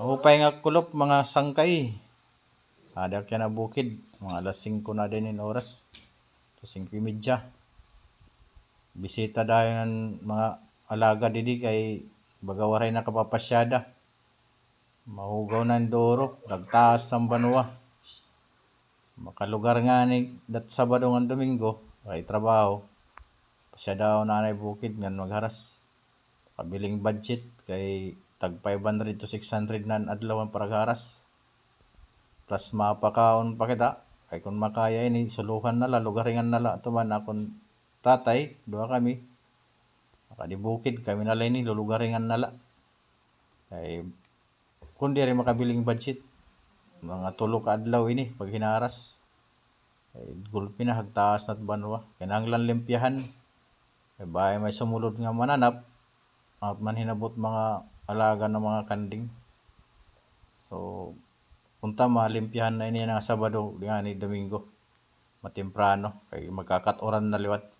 Hupay nga kulop mga sangkay. Ada kaya na bukid. Mga alas 5 na din in oras. Alas 5.30. Bisita dahil ng mga alaga didi kay bagawaray na kapapasyada. Mahugaw ang doro. Nagtaas ng banwa. Makalugar nga ni dat Sabado nga Domingo. Kay trabaho. Pasya daw nanay bukid nga magharas. Kabiling budget kay tag 500 to 600 na adlaw ang paragharas. Plus mapakaon pa kita. Kay kung makaya ini suluhan na la, lugaringan na la. Tuman akong tatay, duha kami. Makadibukid kami na lang ini, lulugaringan na la. Kay kung di rin makabiling budget, mga tulo ka adlaw ini pag hinaras. Kay gulpi na hagtaas na't banwa. Kinahanglan limpyahan. Kay bahay may sumulod nga mananap. At man hinabot mga alaga ng mga kanding. So, punta malimpyahan na ini na Sabado nga ni Domingo. Matemprano. Kay magkakat oran na liwat.